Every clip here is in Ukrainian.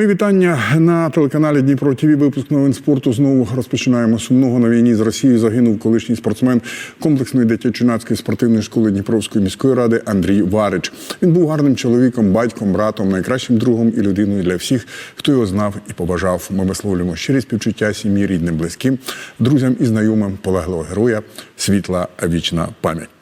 Мої вітання на телеканалі Дніпро ТВ. Випуск новин спорту. Знову розпочинаємо сумного на війні з Росією. Загинув колишній спортсмен комплексної дитячо-юнацької спортивної школи Дніпровської міської ради Андрій Варич. Він був гарним чоловіком, батьком, братом, найкращим другом і людиною для всіх, хто його знав і побажав. Ми висловлюємо щирі співчуття сім'ї, рідним, близьким, друзям і знайомим полеглого героя. Світла вічна пам'ять.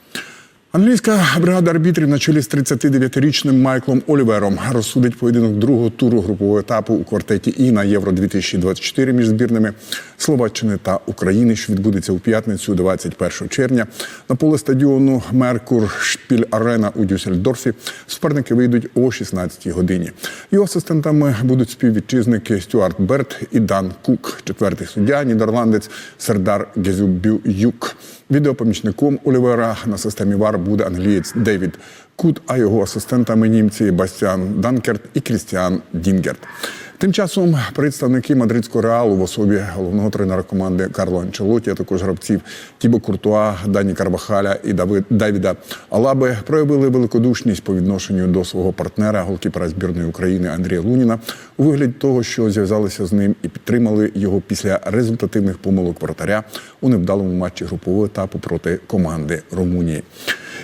Англійська бригада арбітрів на чолі з 39-річним Майклом Олівером розсудить поєдинок другого туру групового етапу у квартеті І на Євро 2024 між збірними Словаччини та України, що відбудеться у п'ятницю, 21 червня. На поле стадіону Меркур Шпіль Арена у Дюссельдорфі суперники вийдуть о 16-й годині. Його асистентами будуть співвітчизники Стюарт Берт і Дан Кук, четвертий суддя, нідерландець Сердар Гезюбююк. Відеопомічником Олівера на системі ВАР буде англієць Девід Кут, а його асистентами німці Бастіан Данкерт і Крістіан Дінгерт. Тим часом представники мадридського реалу в особі головного тренера команди Карло Анчелоті, а також гравців Тібо Куртуа, Дані Карвахаля і Давид Давіда Алаби проявили великодушність по відношенню до свого партнера, голкіпера збірної України Андрія Луніна, у вигляді того, що зв'язалися з ним і підтримали його після результативних помилок воротаря у невдалому матчі групового етапу проти команди Румунії.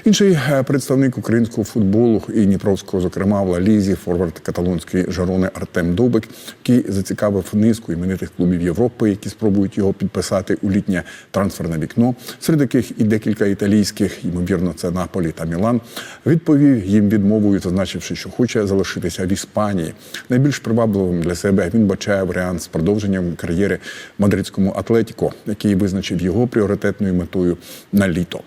Інший е, представник українського футболу і Дніпровського, зокрема в Лалізі, форвард каталонської жарони Артем Довбик, який зацікавив низку іменитих клубів Європи, які спробують його підписати у літнє трансферне вікно, серед яких і декілька італійських, ймовірно, це Наполі та Мілан. Відповів їм відмовою, зазначивши, що хоче залишитися в Іспанії. Найбільш привабливим для себе він бачає варіант з продовженням кар'єри мадридському Атлетіко, який визначив його пріоритетною метою на літо.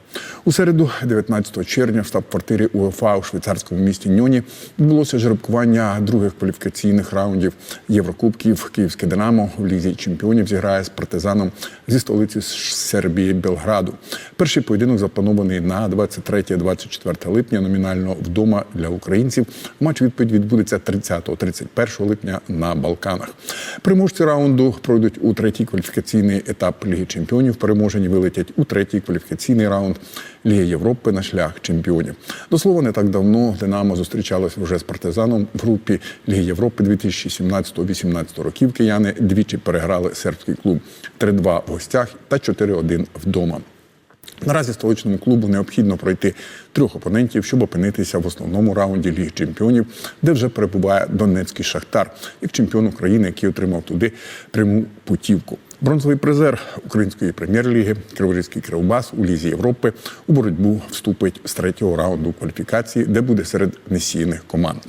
У середу, 19 червня, в штаб-квартирі УЄФА у швейцарському місті Ньоні відбулося жеребкування других кваліфікаційних раундів Єврокубків. Київське Динамо в лізі чемпіонів зіграє з партизаном зі столиці Сербії Белграду. Перший поєдинок запланований на 23-24 липня, номінально вдома для українців. Матч відповідь відбудеться 30-31 липня на Балканах. Переможці раунду пройдуть у третій кваліфікаційний етап Ліги Чемпіонів. Переможені вилетять у третій кваліфікаційний раунд Ліги Європи на шлях чемпіонів. До слова, не так давно Динамо зустрічалося вже з партизаном в групі Ліги Європи 2017-18 років. Кияни двічі переграли сербський клуб 3-2 в гостях та 4-1 вдома. Наразі столичному клубу необхідно пройти трьох опонентів, щоб опинитися в основному раунді Ліги Чемпіонів, де вже перебуває Донецький Шахтар, як чемпіон України, який отримав туди пряму путівку. Бронзовий призер української прем'єр-ліги Криворізький Кривбас у Лізі Європи у боротьбу вступить з третього раунду кваліфікації, де буде серед несійних команд.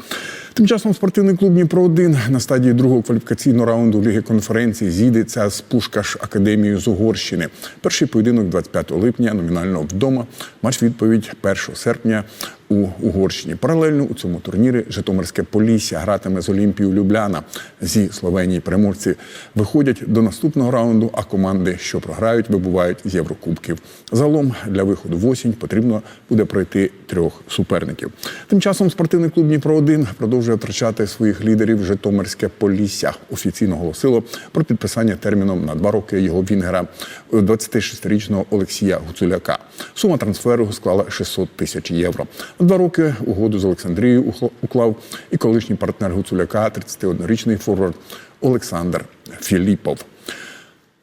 Тим часом спортивний клуб Дніпро 1 на стадії другого кваліфікаційного раунду Ліги конференції зійдеться з Пушкаш Академією з Угорщини. Перший поєдинок 25 липня, номінально вдома. Матч відповідь 1 серпня у Угорщині. Паралельно у цьому турнірі Житомирське Полісся гратиме з Олімпією Любляна зі Словенії. Переможці виходять до наступного раунду, а команди, що програють, вибувають з Єврокубків. Загалом для виходу в осінь потрібно буде пройти трьох суперників. Тим часом спортивний клуб Дніпро 1 продовжує втрачати своїх лідерів. Житомирське Полісся офіційно оголосило про підписання терміном на два роки його вінгера 26-річного Олексія Гуцуляка. Сума трансферу склала 600 тисяч євро. Два роки угоду з Олександрією уклав і колишній партнер Гуцуляка, 31-річний форвард Олександр Філіпов.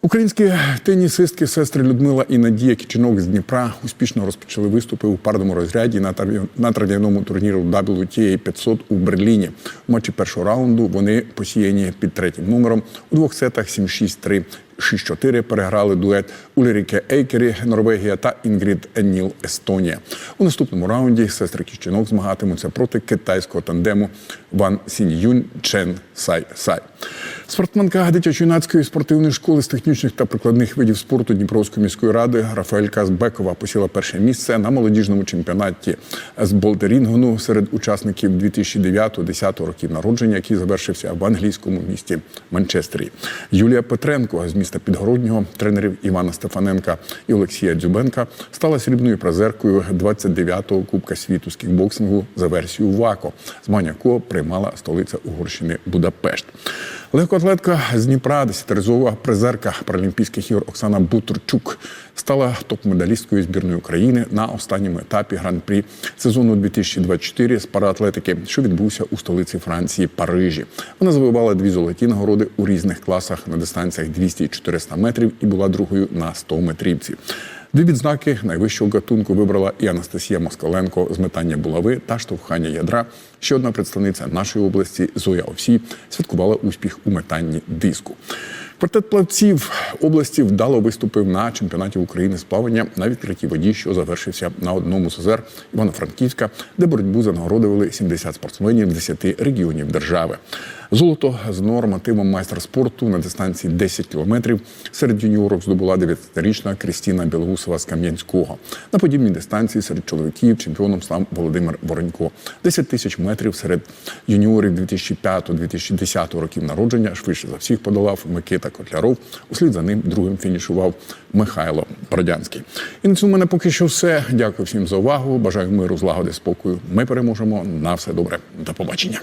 Українські тенісистки сестри Людмила і Надія Кічинок з Дніпра успішно розпочали виступи у парному розряді на трав'я- на трав'яному турніру WTA 500 у Берліні. У матчі першого раунду вони посіяні під третім номером у двох сетах 7-6-3. 6-4 переграли дует Ульріке Ейкері, Норвегія та Інгрід Енніл Естонія. У наступному раунді сестри Кіщинок змагатимуться проти китайського тандему Ван Сіньюнь Чен Сай Сай. Спортсменка дитячо-юнацької спортивної школи з технічних та прикладних видів спорту Дніпровської міської ради Рафаелька Збекова посіла перше місце на молодіжному чемпіонаті з болтерінгону серед учасників 2009-10 років народження, який завершився в англійському місті Манчестері. Юлія Петренко з міста Підгороднього, тренерів Івана Стефаненка і Олексія Дзюбенка, стала срібною призеркою 29-го Кубка світу з кікбоксингу за версією ВАКО, змагання якого приймала столиця Угорщини Будапешт. Легкоатлетка з Дніпра, десятиризова призерка Паралімпійських ігор Оксана Бутурчук стала топ-медалісткою збірної України на останньому етапі гран-прі сезону 2024 з параатлетики, що відбувся у столиці Франції Парижі. Вона завоювала дві золоті нагороди у різних класах на дистанціях 200 і 400 метрів і була другою на 100 метрівці. Дві відзнаки найвищого гатунку вибрала і Анастасія Москаленко з метання булави та штовхання ядра. Ще одна представниця нашої області Зоя Овсій святкувала успіх у метанні диску. Квартет плавців області вдало виступив на чемпіонаті України з плавання на відкритій воді, що завершився на одному з озер Івано-Франківська, де боротьбу занагородували 70 спортсменів з 10 регіонів держави. Золото з нормативом майстра спорту на дистанції 10 кілометрів серед юніорок здобула 9-річна Крістіна Білоусова з Кам'янського. На подібній дистанції серед чоловіків чемпіоном став Володимир Воронько. 10 тисяч метрів серед юніорів 2005-2010 років народження швидше за всіх подолав Микита Котляров. Услід за ним другим фінішував Михайло Бродянський. І на цьому мене поки що все. Дякую всім за увагу. Бажаю миру, злагоди, спокою. Ми переможемо. На все добре. До побачення.